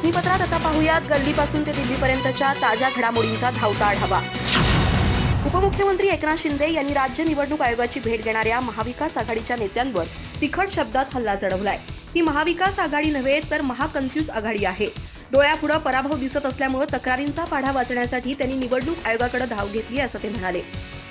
बातमीपत्रात आता पाहूयात. गल्लीपासून ते दिल्लीपर्यंतच्या ताज्या घडामोडींचा धावता आढावा. उपमुख्यमंत्री एकनाथ शिंदे यांनी राज्य निवडणूक आयोगाची भेट घेणाऱ्या महाविकास आघाडीच्या नेत्यांवर तिखट शब्दात हल्ला चढवलाय. ही महाविकास आघाडी नव्हे तर महाकन्फ्यूज आघाडी आहे. डोळ्यापुढं पराभव दिसत असल्यामुळे तक्रारींचा पाढा वाचण्यासाठी त्यांनी निवडणूक आयोगाकडे धाव घेतली असं ते म्हणाले.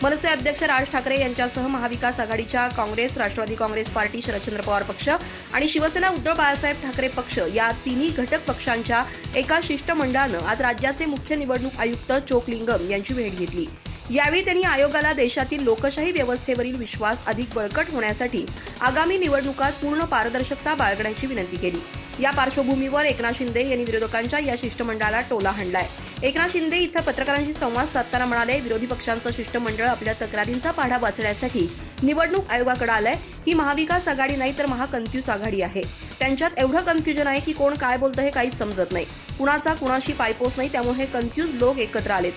मनसे अध्यक्ष राज ठाकरे यांच्यासह महाविकास आघाडीच्या Congress Rashtrawadi Congress party Sharadchandra Pawar पक्ष आणि शिवसेना उद्धव बाळासाहेब ठाकरे पक्ष या तिन्ही घटक पक्षांच्या एका शिष्टमंडळानं आज राज्याचे मुख्य निवडणूक आयुक्त चोकलिंगम यांची भेट घेतली. यावेळी त्यांनी आयोगाला देशातील लोकशाही व्यवस्थेवरील विश्वास अधिक बळकट होण्यासाठी आगामी निवडणुकात पूर्ण पारदर्शकता बाळगण्याची विनंती केली. या पार्श्वभूमीवर एकनाथ शिंदे यांनी विरोधकांच्या या शिष्टमंडळाला टोला हाणलाय. एकनाथ शिंदे इथं पत्रकारांशी संवाद साधताना म्हणाले विरोधी पक्षांचं शिष्टमंडळ आपल्या तक्रारींचा पाढा वाचण्यासाठी निवडणूक आयोगाकडे आलंय. ही महाविकास आघाडी नाही तर महाकन्फ्यूज आघाडी आहे. त्यांच्यात एवढं कन्फ्युजन आहे की कोण काय बोलतं हे काहीच समजत नाही. कुणाचा कुणाशी पायपोस नाही त्यामुळे हे कन्फ्यूज लोक एकत्र आलेत.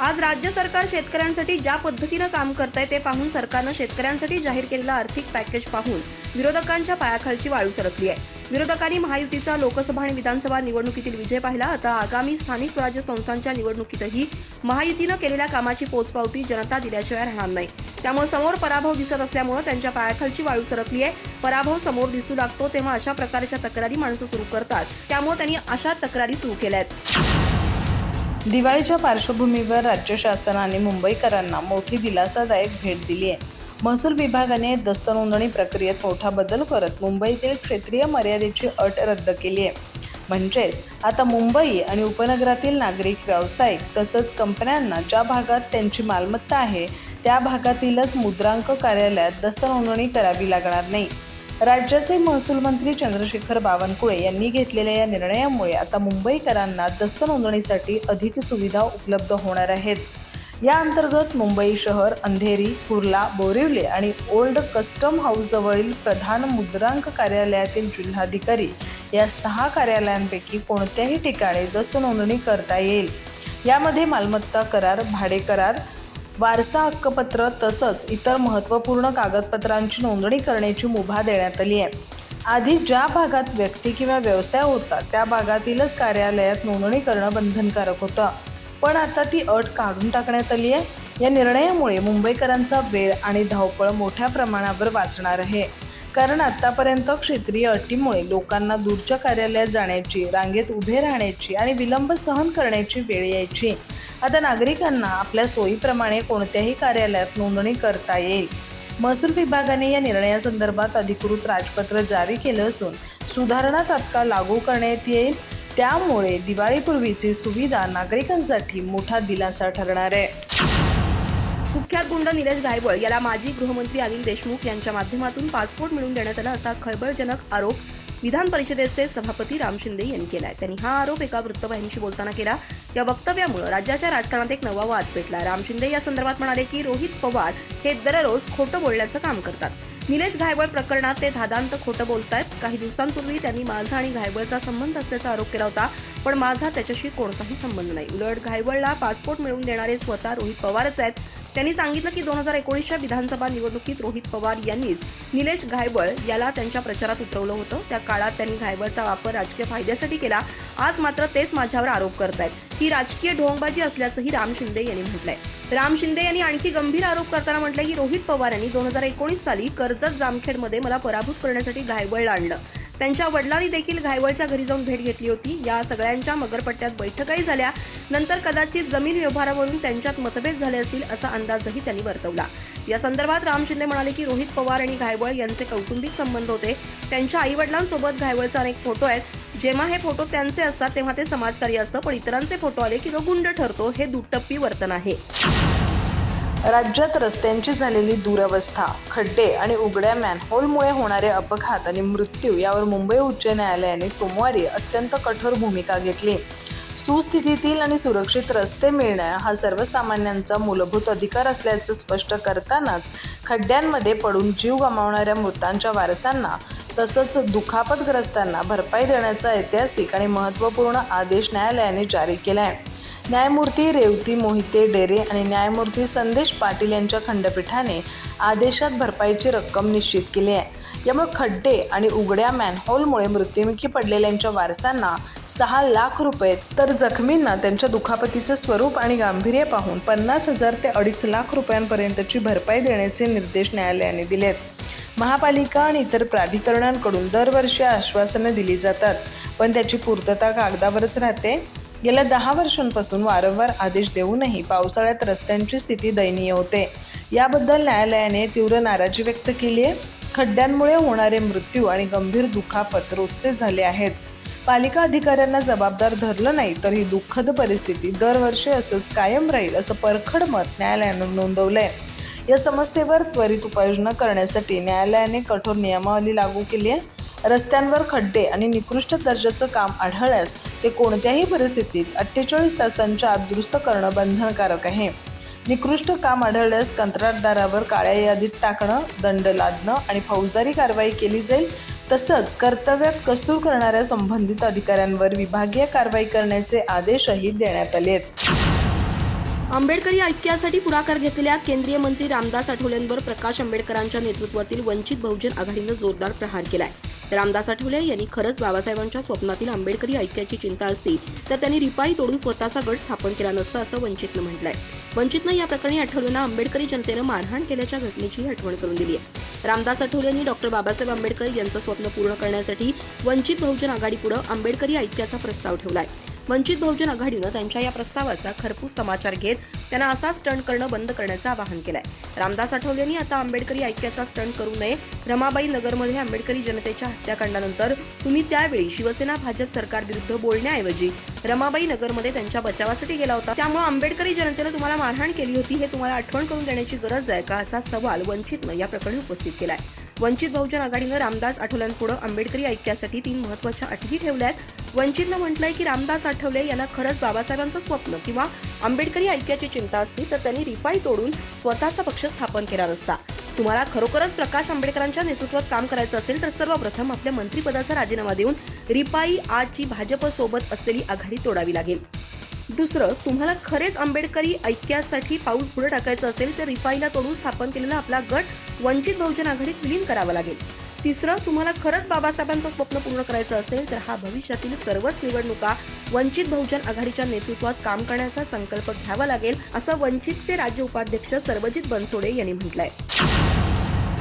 आज राज्य सरकार शेतकऱ्यांसाठी ज्या पद्धतीनं काम करत आहे ते पाहून सरकारनं शेतकऱ्यांसाठी जाहीर केलेलं आर्थिक पॅकेज पाहून विरोधकांच्या पायाखालची वाळू सरकली आहे. विरोधकांनी महायुतीचा लोकसभा आणि विधानसभा निवडणुकीतील विजय पाहिला. आता आगामी स्थानिक स्वराज्य संस्थांच्या निवडणुकीतही महायुतीनं केलेल्या कामाची पोचपावती जनता दिल्याशिवाय राहणार नाही. त्यामुळे समोर पराभव दिसत असल्यामुळे त्यांच्या पायाखालची वाळू सरकली आहे पराभव समोर दिसू लागतो तेव्हा अशा प्रकारच्या तक्रारी माणसं सुरू करतात. त्यामुळे त्यांनी अशा तक्रारी सुरू केल्या आहेत दिवाळीच्या पार्श्वभूमीवर राज्य शासनाने मुंबईकरांना मोठी दिलासादायक भेट दिली आहे महसूल विभागाने दस्त नोंदणी प्रक्रियेत मोठा बदल करत मुंबईतील क्षेत्रीय मर्यादेची अट रद्द केली आहे. म्हणजेच आता मुंबई आणि उपनगरातील नागरिक व्यावसायिक तसंच कंपन्यांना ज्या भागात त्यांची मालमत्ता आहे त्या भागातीलच मुद्रांक कार्यालयात दस्त नोंदणी करावी लागणार नाही. राज्याचे महसूल मंत्री चंद्रशेखर बावनकुळे यांनी घेतलेल्या या निर्णयामुळे आता मुंबईकरांना दस्त नोंदणीसाठी अधिक सुविधा उपलब्ध होणार आहेत. या अंतर्गत मुंबई शहर अंधेरी कुर्ला बोरिवले आणि ओल्ड कस्टम हाऊसजवळील प्रधान मुद्रांक कार्यालयातील जिल्हाधिकारी या सहा कार्यालयांपैकी कोणत्याही ठिकाणी दस्त नोंदणी करता येईल. यामध्ये मालमत्ता करार भाडे करार वारसा हक्कपत्र तसंच इतर महत्त्वपूर्ण कागदपत्रांची नोंदणी करण्याची मुभा देण्यात आली आहे. आधी ज्या भागात व्यक्ती किंवा व्यवसाय होता त्या भागातीलच कार्यालयात नोंदणी करणं बंधनकारक होतं. पण आता ती अट काढून टाकण्यात आली आहे. या निर्णयामुळे मुंबईकरांचा वेळ आणि धावपळ मोठ्या प्रमाणावर वाचणार आहे. कारण आत्तापर्यंत क्षेत्रीय अटीमुळे लोकांना दूरच्या कार्यालयात जाण्याची रांगेत उभे राहण्याची आणि विलंब सहन करण्याची वेळ यायची. आता नागरिकांना आपल्या सोयीप्रमाणे कोणत्याही कार्यालयात नोंदणी करता येईल. महसूल विभागाने या निर्णयासंदर्भात अधिकृत राजपत्र जारी केलं असून सुधारणा तात्काळ लागू करण्यात येईल. त्यामुळे दिवाळीपूर्वीची सुविधा नागरिकांसाठी मोठा दिलासा ठरणार आहे. कुख्यात गुंड निलेश गायबळ याला माजी गृहमंत्री अनिल देशमुख यांच्या माध्यमातून पासपोर्ट मिळवून देण्यात आला असा खळबळजनक आरोप विधान परिषदेचे सभापती राम शिंदे यांनी केलाय. त्यांनी हा आरोप एका वृत्तवाहिनीशी बोलताना केला. या वक्तव्यामुळे राज्याच्या राजकारणात एक नवा वाद पेटला राम शिंदे या संदर्भात म्हणाले की रोहित पवार हे दररोज खोटं बोलण्याचं काम करतात. निलेश घायवळ प्रकरणात ते धादांत खोटं बोलतायत. काही दिवसांपूर्वी त्यांनी माझा आणि घायवळचा संबंध असल्याचा आरोप केला होता पण माझा त्याच्याशी कोणताही संबंध नाही. उलट घायवळला पासपोर्ट मिळवून देणारे स्वतः रोहित पवारच आहेत. त्यांनी सांगितलं की दोन हजार एकोणीसच्या विधानसभा निवडणुकीत रोहित पवार यांनीच निलेश घायवळ याला त्यांच्या प्रचारात उतरवलं होतं. त्या काळात त्यांनी घायबळचा वापर राजकीय फायद्यासाठी केला. आज मात्र तेच माझ्यावर आरोप करतायत. ही राजकीय ढोंगबाजी असल्याचंही राम शिंदे यांनी म्हटलंय. राम शिंदे यांनी आणखी गंभीर आरोप करताना म्हटलंय की रोहित पवार यांनी दोन हजार एकोणीस साली कर्जत जामखेडमध्ये मला पराभूत करण्यासाठी घायबळ आणलं. त्यांच्या वडिलांनी देखील घायवळच्या घरी जाऊन भेट घेतली होती. या सगळ्यांच्या मगरपट्ट्यात बैठकाही झाल्या. नंतर कदाचित जमीन व्यवहारावरून त्यांच्यात मतभेद झाले असतील असा अंदाजही त्यांनी वर्तवला. या संदर्भात राम शिंदे म्हणाले की रोहित पवार आणि घायवळ यांचे कौटुंबिक संबंध होते. त्यांच्या आई वडिलांसोबत घायवळचे अनेक फोटो आहेत. जेव्हा हे फोटो त्यांचे असतात तेव्हा ते समाजकार्य असतं. पण इतरांचे फोटो आले की तो गुंड ठरतो. हे दुटप्पी वर्तन आहे. राज्यात रस्त्यांची झालेली दुरवस्था खड्डे आणि उघड्या मॅनहोलमुळे होणारे अपघात आणि मृत्यू यावर मुंबई उच्च न्यायालयाने सोमवारी अत्यंत कठोर भूमिका घेतली. सुस्थितीतील आणि सुरक्षित रस्ते मिळणं हा सर्वसामान्यांचा मूलभूत अधिकार असल्याचं स्पष्ट करतानाच खड्ड्यांमध्ये पडून जीव गमावणाऱ्या मृतांच्या वारसांना तसंच दुखापतग्रस्तांना भरपाई देण्याचा ऐतिहासिक आणि महत्त्वपूर्ण आदेश न्यायालयाने जारी केला आहे न्यायमूर्ती रेवती मोहिते डेरे आणि न्यायमूर्ती संदेश पाटील यांच्या खंडपीठाने आदेशात भरपाईची रक्कम निश्चित केली आहे. यामुळे खड्डे आणि उघड्या मॅनहोलमुळे मृत्युमुखी पडलेल्यांच्या वारसांना सहा लाख रुपये तर जखमींना त्यांच्या दुखापतीचं स्वरूप आणि गांभीर्य पाहून पन्नास हजार ते अडीच लाख रुपयांपर्यंतची भरपाई देण्याचे निर्देश न्यायालयाने दिलेत. महापालिका आणि इतर प्राधिकरणांकडून दरवर्षी आश्वासनं दिली जातात. पण त्याची पूर्तता कागदावरच राहते. गेल्या दहा वर्षांपासून वारंवार आदेश देऊनही पावसाळ्यात रस्त्यांची स्थिती दयनीय होते. याबद्दल न्यायालयाने तीव्र नाराजी व्यक्त केली आहे. खड्ड्यांमुळे होणारे मृत्यू आणि गंभीर दुखापत रोजचे झाले आहेत. पालिका अधिकाऱ्यांना जबाबदार धरलं नाही तर ही दुःखद परिस्थिती दरवर्षी असंच कायम राहील असं परखड मत न्यायालयानं नोंदवलंय. या समस्येवर त्वरित उपाययोजना करण्यासाठी न्यायालयाने कठोर नियमावली लागू केली आहे. रस्त्यांवर खड्डे आणि निकृष्ट दर्जाचं काम आढळल्यास ते कोणत्याही परिस्थितीत अठ्ठेचाळीस तासांच्या आत दुरुस्त करणं बंधनकारक आहे. निकृष्ट काम आढळल्यास कंत्राटदारावर काळ्या यादीत टाकणं दंड लादणं आणि फौजदारी कारवाई केली जाईल. तसंच कर्तव्यात कसूर करणाऱ्या संबंधित अधिकाऱ्यांवर विभागीय कारवाई करण्याचे आदेशही देण्यात आले आहेत. आंबेडकरी ऐक्यासाठी पुढाकार घेतलेल्या केंद्रीय मंत्री रामदास आठवलेंवर प्रकाश आंबेडकरांच्या नेतृत्वातील वंचित बहुजन आघाडीनं जोरदार प्रहार केला आहे रामदास आठवले यांनी खरंच बाबासाहेबांच्या स्वप्नातील आंबेडकरी ऐक्याची चिंता असती तर त्यांनी रिपाई तोडून स्वतःचा गट स्थापन केला नसता असं वंचितनं म्हटलंय. वंचितनं या प्रकरणी आठवलेंना आंबेडकरी जनतेनं मारहाण केल्याच्या घटनेची आठवण करून दिली आहे. रामदास आठवले यांनी डॉक्टर बाबासाहेब आंबेडकर यांचं स्वप्न पूर्ण करण्यासाठी वंचित बहुजन आघाडीपुढं आंबेडकरी ऐक्याचा प्रस्ताव ठेवला आहे वंचित बहुजन आघाडीनं त्यांच्या या प्रस्तावाचा खरपूस समाचार घेत त्यांना असा स्टंट करणं बंद करण्याचं आवाहन केलंय. रामदास आठवले यांनी आता आंबेडकरी ऐक्याचा स्टंट करू नये. रमाबाई नगरमध्ये आंबेडकरी जनतेच्या हत्याकांडानंतर तुम्ही त्यावेळी शिवसेना भाजप सरकारविरुद्ध बोलण्याऐवजी रमाबाई नगरमध्ये त्यांच्या बचावासाठी गेला होता. त्यामुळे आंबेडकरी जनतेनं तुम्हाला मारहाण केली होती हे तुम्हाला आठवण करून देण्याची गरज आहे का असा सवाल वंचितनं या प्रकरणी उपस्थित केलाय. वंचित बहुजन आघाडीनं रामदास आठवल्यांपुढे आंबेडकरी ऐक्यासाठी तीन महत्त्वाच्या अटी ठेवल्या आहेत वंचितनं म्हटलंय की रामदास आठवले यांना खरंच बाबासाहेबांचं स्वप्न किंवा आंबेडकरी ऐक्याची चिंता असती तर त्यांनी रिपाई तोडून स्वतःचा पक्ष स्थापन केला नसता. तुम्हाला खरोखरच प्रकाश आंबेडकरांच्या नेतृत्वात काम करायचं असेल तर सर्वप्रथम आपल्या मंत्रिपदाचा राजीनामा देऊन रिपाई आजची भाजपसोबत असलेली आघाडी तोडावी लागेल. दुसरं तुम्हाला खरेच आंबेडकरी ऐक्यासाठी पाऊल पुढे टाकायचं असेल तर रिपाईला तोडून स्थापन केलेला आपला गट वंचित बहुजन आघाडीत विलीन करावा लागेल. तिसरं तुम्हाला खरंच बाबासाहेबांचं स्वप्न पूर्ण करायचं असेल तर हा भविष्यातील सर्वच निवडणुका वंचित बहुजन आघाडीच्या नेतृत्वात काम करण्याचा संकल्प घ्यावा लागेल असं वंचितचे राज्य उपाध्यक्ष सर्वजित बनसोडे यांनी म्हटलंय.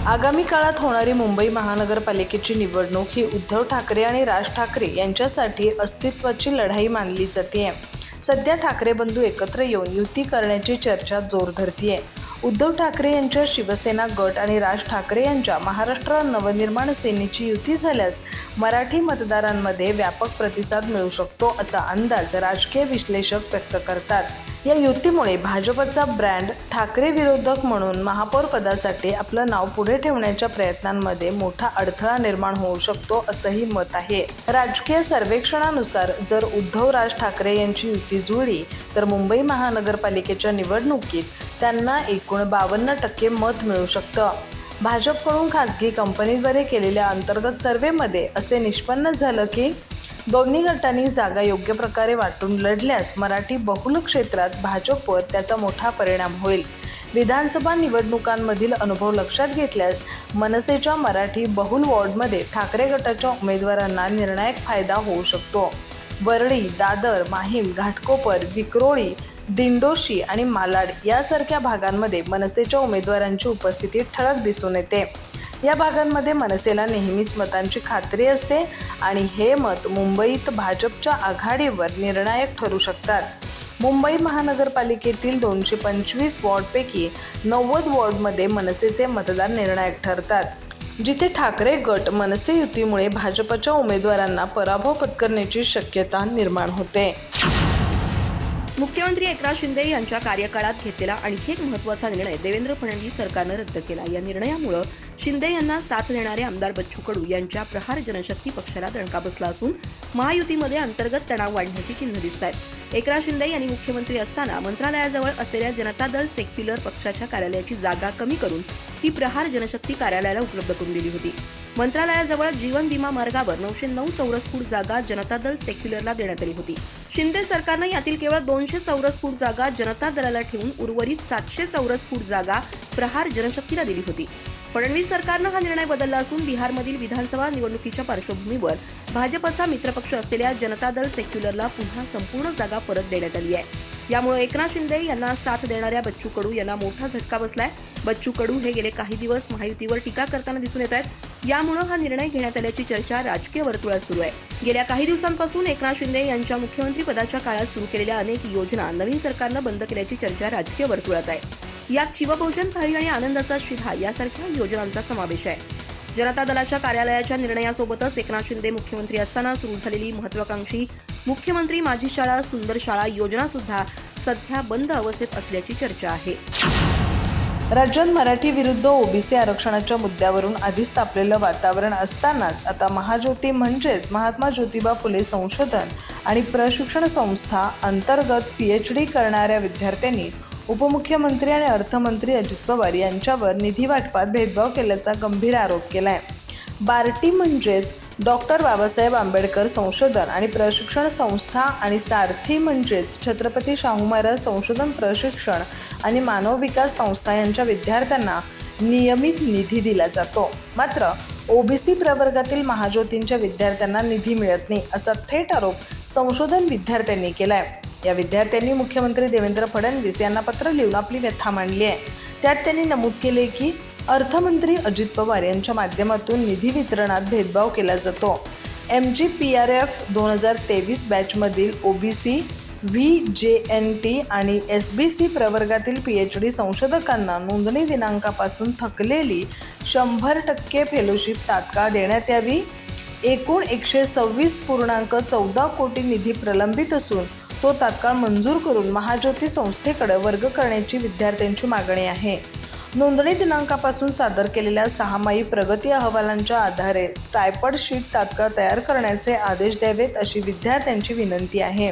आगामी काळात होणारी मुंबई महानगरपालिकेची निवडणूक ही उद्धव ठाकरे आणि राज ठाकरे यांच्यासाठी अस्तित्वाची लढाई मानली जाते सध्या ठाकरे बंधू एकत्र येऊन युती करण्याची चर्चा जोर धरतीये. उद्धव ठाकरे यांच्या शिवसेना गट आणि राज ठाकरे यांच्या महाराष्ट्र नवनिर्माण सेनेची युती झाल्यास मराठी मतदारांमध्ये व्यापक प्रतिसाद मिळू शकतो असा अंदाज राजकीय विश्लेषक व्यक्त करतात. या युतीमुळे भाजपचा ब्रँड ठाकरे विरोधक म्हणून महापौर पदासाठी आपलं नाव पुढे ठेवण्याच्या प्रयत्नांमध्ये मोठा अडथळा निर्माण होऊ शकतो असंही मत आहे. राजकीय सर्वेक्षणानुसार जर उद्धव राज ठाकरे यांची युती जुळली तर मुंबई महानगरपालिकेच्या निवडणुकीत त्यांना एकूण बावन्न टक्के मत मिळू शकतं. भाजपकडून खासगी कंपनीद्वारे केलेल्या अंतर्गत सर्व्हेमध्ये असे निष्पन्न झालं की दोन्ही गटांनी जागा योग्य प्रकारे वाटून लढल्यास मराठी बहुल क्षेत्रात भाजपवर त्याचा मोठा परिणाम होईल. विधानसभा निवडणुकांमधील अनुभव लक्षात घेतल्यास मनसेच्या मराठी बहुल वॉर्डमध्ये ठाकरे गटाच्या उमेदवारांना निर्णायक फायदा होऊ शकतो. वरळी दादर माहीम घाटकोपर विक्रोळी दिंडोशी आणि मालाड यासारख्या भागांमध्ये मनसेच्या उमेदवारांची उपस्थिती ठळक दिसून येते. या भागांमध्ये मनसेला नेहमीच मतांची खात्री असते आणि हे मत मुंबईत भाजपच्या आघाडीवर निर्णायक ठरू शकतात. मुंबई महानगरपालिकेतील दोनशे पंचवीस वॉर्डपैकी नव्वद वॉर्डमध्ये मनसेचे मतदान निर्णायक ठरतात. जिथे ठाकरे गट मनसे युतीमुळे भाजपच्या उमेदवारांना पराभव पत्करण्याची शक्यता निर्माण होते. मुख्यमंत्री एकनाथ शिंदे यांच्या कार्यकाळात घेतलेला आणखी एक महत्त्वाचा निर्णय देवेंद्र फडणवीस सरकारनं रद्द केला. या निर्णयामुळं शिंदे यांना साथ देणारे आमदार बच्चू कडू यांच्या प्रहार जनशक्ती पक्षाला दणका बसला असून महायुतीमध्ये अंतर्गत तणाव वाढण्याची चिन्ह दिसत आहेत एकनाथ शिंदे यांनी मुख्यमंत्री असताना मंत्रालयाजवळ असलेल्या जनता दल सेक्युलर पक्षाच्या कार्यालयाची जागा कमी करून ही प्रहार जनशक्ती कार्यालयाला उपलब्ध करून दिली होती. मंत्रालयाजवळ जीवन विमा मार्गावर नऊशे नऊ चौरस फूट जागा जनता दल सेक्युलरला देण्यात आली होती. शिंदे सरकारनं यातील केवळ दोनशे चौरस फूट जागा जनता दलाला ठेवून उर्वरित सातशे चौरस फूट जागा प्रहार जनशक्तीला दिली होती. फडणवीस सरकारनं हा निर्णय बदलला असून बिहारमधील विधानसभा निवडणुकीच्या पार्श्वभूमीवर भाजपचा मित्रपक्ष असलेल्या जनता दल सेक्युलरला पुन्हा संपूर्ण जागा परत देण्यात आली आहे. यामुळे एकनाथ शिंदे यांना साथ देणाऱ्या बच्चू कडू यांना मोठा झटका बसलाय. बच्चू कडू हे गेले काही दिवस महायुतीवर टीका करताना दिसून येत आहेत. यामुळे हा निर्णय घेण्यात आल्याची चर्चा राजकीय वर्तुळात सुरू आहे. गेल्या काही दिवसांपासून एकनाथ शिंदे यांच्या मुख्यमंत्री पदाच्या काळात सुरू केलेल्या अनेक योजना नवीन सरकारनं बंद केल्याची चर्चा राजकीय वर्तुळात आहे. यात शिवभोजन थाळी आणि आनंदाचा शिधा यासारख्या योजनांचा समावेश आहे. जनता दलाच्या कार्यालयाच्या निर्णयासोबतच एकनाथ शिंदे मुख्यमंत्री असताना सुरू झालेली महत्वाकांक्षी मुख्यमंत्री माझी शाळा सुंदर शाळा योजना सुद्धा सध्या बंद अवस्थेत असल्याची चर्चा आहे. राज्यात मराठी विरुद्ध ओबीसी आरक्षणाच्या मुद्द्यावरून आधीच तापलेलं वातावरण असतानाच आता महाज्योती म्हणजेच महात्मा ज्योतिबा फुले संशोधन आणि प्रशिक्षण संस्था अंतर्गत पी एच डी करणाऱ्या विद्यार्थ्यांनी उपमुख्यमंत्री आणि अर्थमंत्री अजित पवार यांच्यावर निधी वाटपात भेदभाव केल्याचा गंभीर आरोप केला आहे बार्टी म्हणजेच डॉक्टर बाबासाहेब आंबेडकर संशोधन आणि प्रशिक्षण संस्था आणि सारथी म्हणजेच छत्रपती शाहू महाराज संशोधन प्रशिक्षण आणि मानव विकास संस्था यांच्या विद्यार्थ्यांना नियमित निधी दिला जातो. मात्र ओबीसी प्रवर्गातील महाज्योतींच्या विद्यार्थ्यांना निधी मिळत नाही असा थेट आरोप संशोधन विद्यार्थ्यांनी केला आहे या विद्यार्थ्यांनी मुख्यमंत्री देवेंद्र फडणवीस यांना पत्र लिहून आपली व्यथा मांडली आहे. त्यात त्यांनी नमूद केले की अर्थमंत्री अजित पवार यांच्या माध्यमातून निधी वितरणात भेदभाव केला जातो. M G P R F दोन हजार तेवीस बॅचमधील O B C V J N T आणि एस बी सी प्रवर्गातील पी एच डी संशोधकांना नोंदणी दिनांकापासून थकलेली शंभर टक्के फेलोशिप तात्काळ देण्यात यावी. एकूण एकशे सव्वीस पूर्णांक चौदा कोटी निधी प्रलंबित असून तो तात्काळ मंजूर करून महाज्योती संस्थेकडे वर्ग करण्याची विद्यार्थ्यांची मागणी आहे. नोंदणी दिनांकापासून सादर केलेल्या सहामाही प्रगती अहवालांच्या आधारे स्टायपड शीट तात्काळ तयार करण्याचे आदेश द्यावेत अशी विद्यार्थ्यांची विनंती आहे.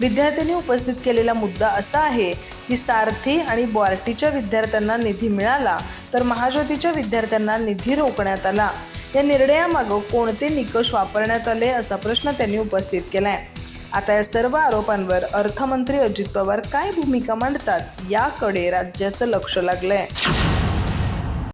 विद्यार्थ्यांनी उपस्थित केलेला मुद्दा असा आहे की सारथी आणि बॉर्टीच्या विद्यार्थ्यांना निधी मिळाला तर महाज्योतीच्या विद्यार्थ्यांना निधी रोखण्यात आला. या निर्णयामागं कोणते निकष वापरण्यात आले असा प्रश्न त्यांनी उपस्थित केला आहे आता या सर्व आरोपांवर अर्थमंत्री अजित पवार काय भूमिका मांडतात याकडे राज्याचं लक्ष लागलंय.